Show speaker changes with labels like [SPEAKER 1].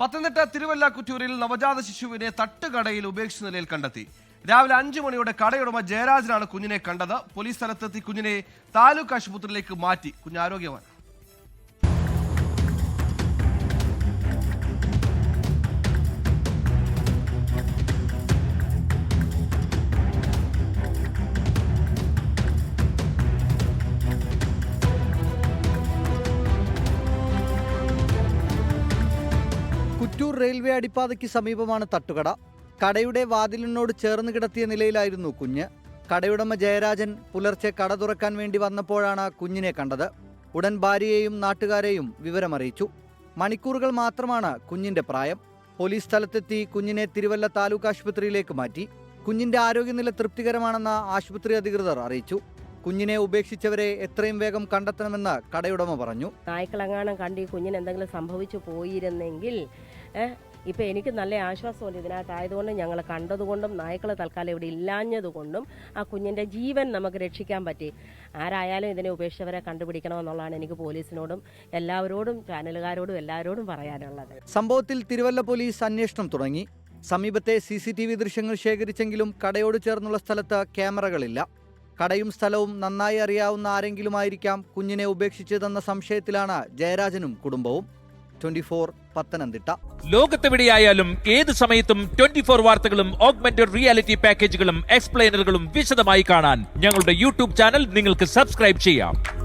[SPEAKER 1] പത്തനംതിട്ട തിരുവല്ല കുറ്റൂരിൽ നവജാത ശിശുവിനെ തട്ടുകടയിൽ ഉപേക്ഷിച്ച നിലയിൽ കണ്ടെത്തി. രാവിലെ അഞ്ചു മണിയോടെ കടയുടമ ജയരാജനാണ് കുഞ്ഞിനെ കണ്ടത്. പോലീസ് സ്ഥലത്തെത്തി കുഞ്ഞിനെ താലൂക്ക് ആശുപത്രിയിലേക്ക് മാറ്റി. കുഞ്ഞ് ആരോഗ്യവാൻ.
[SPEAKER 2] കുറ്റൂർ റെയിൽവേ അടിപ്പാതയ്ക്ക് സമീപമാണ് തട്ടുകട. കടയുടെ വാതിലിനോട് ചേർന്ന് കിടത്തിയ നിലയിലായിരുന്നു കുഞ്ഞ്. കടയുടമ ജയരാജൻ പുലർച്ചെ കട തുറക്കാൻ വേണ്ടി വന്നപ്പോഴാണ് കുഞ്ഞിനെ കണ്ടത്. ഉടൻ ഭാര്യയെയും നാട്ടുകാരെയും വിവരമറിയിച്ചു. മണിക്കൂറുകൾ മാത്രമാണ് കുഞ്ഞിന്റെ പ്രായം. പോലീസ് സ്ഥലത്തെത്തി കുഞ്ഞിനെ തിരുവല്ല താലൂക്ക് ആശുപത്രിയിലേക്ക് മാറ്റി. കുഞ്ഞിന്റെ ആരോഗ്യനില തൃപ്തികരമാണെന്ന് ആശുപത്രി അധികൃതർ അറിയിച്ചു. കുഞ്ഞിനെ ഉപേക്ഷിച്ചവരെ എത്രയും വേഗം കണ്ടെത്തണമെന്ന് കടയുടമ പറഞ്ഞു.
[SPEAKER 3] നായ്ക്കളങ്ങാണം കണ്ട് ഈ കുഞ്ഞിന് എന്തെങ്കിലും സംഭവിച്ചു പോയിരുന്നെങ്കിൽ ഇപ്പം എനിക്ക് നല്ല ആശ്വാസമുണ്ട് ഇതിനകത്തായതുകൊണ്ട് ഞങ്ങൾ കണ്ടതുകൊണ്ടും നായ്ക്കൾ തൽക്കാലം ഇവിടെ ഇല്ലാഞ്ഞതുകൊണ്ടും ആ കുഞ്ഞിന്റെ ജീവൻ നമുക്ക് രക്ഷിക്കാൻ പറ്റി. ആരായാലും ഇതിനെ ഉപേക്ഷിച്ചവരെ കണ്ടുപിടിക്കണമെന്നുള്ളതാണ് എനിക്ക് പോലീസിനോടും എല്ലാവരോടും ചാനലുകാരോടും എല്ലാവരോടും പറയാനുള്ളത്.
[SPEAKER 2] സംഭവത്തിൽ തിരുവല്ല പോലീസ് അന്വേഷണം തുടങ്ങി. സമീപത്തെ സി സി ടി വി ദൃശ്യങ്ങൾ ശേഖരിച്ചെങ്കിലും കടയോട് ചേർന്നുള്ള സ്ഥലത്ത് ക്യാമറകളില്ല. കടയും സ്ഥലവും നന്നായി അറിയാവുന്ന ആരെങ്കിലും ആയിരിക്കാം കുഞ്ഞിനെ ഉപേക്ഷിച്ചതെന്ന സംശയത്തിലാണ് ജയരാജനും കുടുംബവും. Twenty four Pathanamthitta.
[SPEAKER 4] ലോകത്തെവിടെയായാലും ഏത് സമയത്തും ട്വന്റി ഫോർ വാർത്തകളും ഓഗ്മെന്റഡ് റിയാലിറ്റി പാക്കേജുകളും എക്സ്പ്ലെയിനറുകളും വിശദമായി കാണാൻ ഞങ്ങളുടെ യൂട്യൂബ് ചാനൽ നിങ്ങൾക്ക് സബ്സ്ക്രൈബ് ചെയ്യാം.